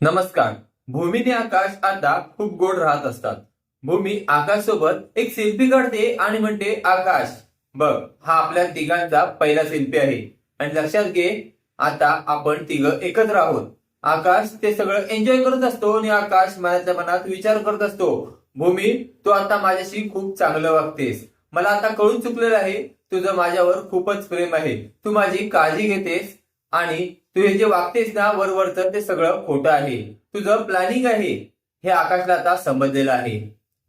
नमस्कार. भूमीने आकाश आता खूप गोड राहत असतात. भूमी आकाश सोबत एक सेल्फी काढते आणि म्हणते आकाश. बघ हा आपल्या तिघांचा पहिला सेल्फी आहे. आणि लक्षात घे आता आपण तिघ एकत्र आहोत. आकाश ते सगळं एन्जॉय करत असतो आणि आकाश मनातल्या मनात विचार करत असतो. भूमी तू आता माझ्याशी खूप चांगलं वागतेस. मला आता कळून चुकलेलं आहे तुझं माझ्यावर खूपच प्रेम आहे. तू माझी काळजी घेतेस आणि तू हे जे वागतेस ना वरवरचं ते सगळं खोटं आहे. तुझं प्लॅनिंग आहे हे आकाशला आता समजलेलं आहे.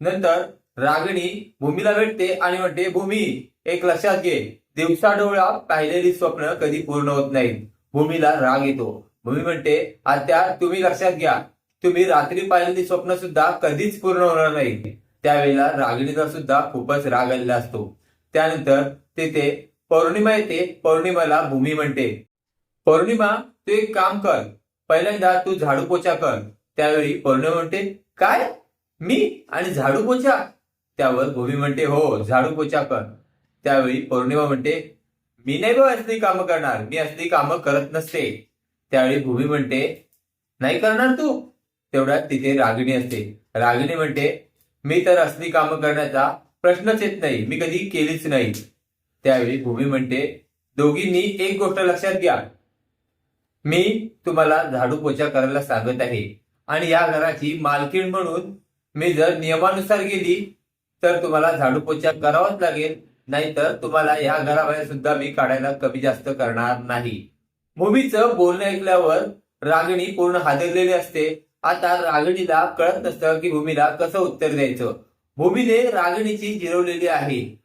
नंतर रागिणी भूमीला भेटते आणि म्हणते भूमी एक लक्षात घे. दिवसा डोळा पाहिलेली स्वप्न कधी पूर्ण होत नाहीत. भूमीला राग येतो. भूमी म्हणते आत्या तुम्ही लक्षात घ्या. तुम्ही रात्री पाहिलेली स्वप्न सुद्धा कधीच पूर्ण होणार नाही त्यावेळेला रागिणीचा सुद्धा खूपच राग आलेला असतो. त्यानंतर तिथे पौर्णिमा येते. पौर्णिमाला भूमी म्हणते पौर्णिमा तू एक काम कर. पहिल्यांदा तू झाडू पोछा कर. त्यावेळी पौर्णिमा म्हणते काय? मी आणि झाडू पोछा त्यावर भूमी म्हणते हो झाडू पोछा कर. त्यावेळी पौर्णिमा म्हणते मी नाही बा असली कामं करणार. मी असली कामं करत नसते. त्यावेळी भूमी म्हणते नाही करणार तू. तेवढ्यात तिथे रागिणी असते. रागिणी म्हणते मी तर असली कामं करण्याचा प्रश्नच येत नाही. मी कधी केलीच नाही. त्यावेळी भूमी म्हणते दोघींनी एक गोष्ट लक्षात घ्या. मी तुम्हाला झाडू पोछा करायला सांगत आहे. आणि या घराची मालकीण म्हणून मी जर नियमानुसार गेली तर तुम्हाला झाडू पोछा करावाच लागेल. नाहीतर तुम्हाला या घराबाहेर सुद्धा मी काढायला कमी जास्त करणार नाही. मुमीचं बोलणं ऐकल्यावर रागिणी पूर्ण हादरलेली असते. आता रागिणीला कळत नसतं की भूमीला कसं उत्तर द्यायचं. भूमीने रागिणीची जिरवलेली आहे.